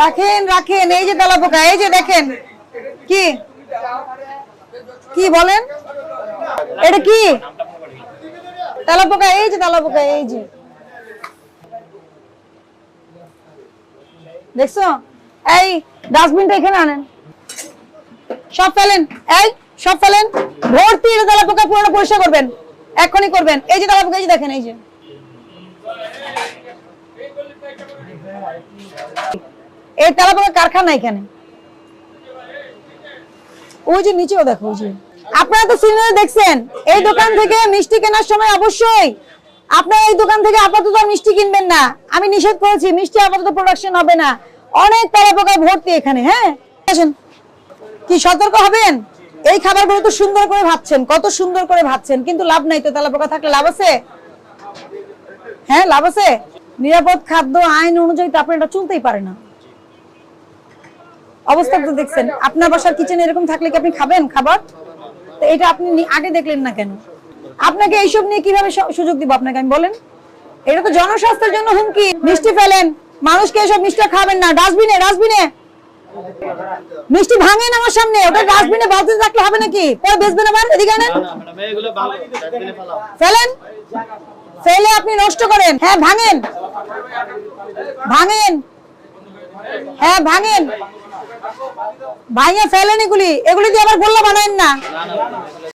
রাখেন রাখেন, এই যে তেলা পোকা, এই যে দেখেন। কি? কি বলেন? এটা কি? তেলা পোকা, এই যে তেলা পোকা, এই যে। দেখছ? এই ডাস্টবিনটা এখানে আনেন। সব ফেলেন, এই সব ফেলেন। ভর্তি এটা তেলা পোকা পুরোটা পরিষ্কার করবেন এখনই করবেন। এই যে তেলা পোকা, এই যে দেখেন, এই যে। এই কারখানা এখানে। ওই যে নিচেও দেখো, ওই যে। আপনারা তো দেখছেন, এই দোকান থেকে মিষ্টি কেনার সময় অবশ্যই আপনারা এই দোকান থেকে আপাতত মিষ্টি কিনবেন না। আমি নিষেধ করেছি, মিষ্টি আপাতত প্রোডাকশন হবে না। অনেক ভর্তি এখানে হ্যাঁ? আসেন। কি সতর্ক হবেন? এই খাবারগুলো তো সুন্দর করে ভাবছেন কত সুন্দর করে ভাবছেন কিন্তু লাভ নাই তো তেলা পোকা থাকলে লাভ আছে? হ্যাঁ লাভ আছে? নিরাপদ খাদ্য, আইন অনুযায়ী তো আপনার এটা চলতেই পারে না। অবস্থা তো দেখছেন। আপনার বাসার কিচেনে এরকম থাকলে কি আপনি খাবেন খাবার? তো এটা আপনি আগে দেখলেন না কেন? আপনাকে এইসব নিয়ে কীভাবে সুযোগ দিব আপনাকে আমি বলেন? এটা তো জনস্বাস্থ্যের জন্য হুমকি। মিষ্টি ফেলেন। মানুষকে এসব মিষ্টি খাবেন না। ডাস্টবিনে ডাস্টবিনে। মিষ্টি ভাঙেন আমার সামনে। ওটা ডাস্টবিনে রাখলে হবে নাকি? পরে আবার? এদিকে ফেলেন। ফেলে আপনি নষ্ট করেন। হ্যাঁ ভাঙেন। ভাঙেন। হ্যাঁ ভাঙেন। ভাঙে ফেলেন এগুলি এগুলি দিয়ে আবার গোল্লা না না।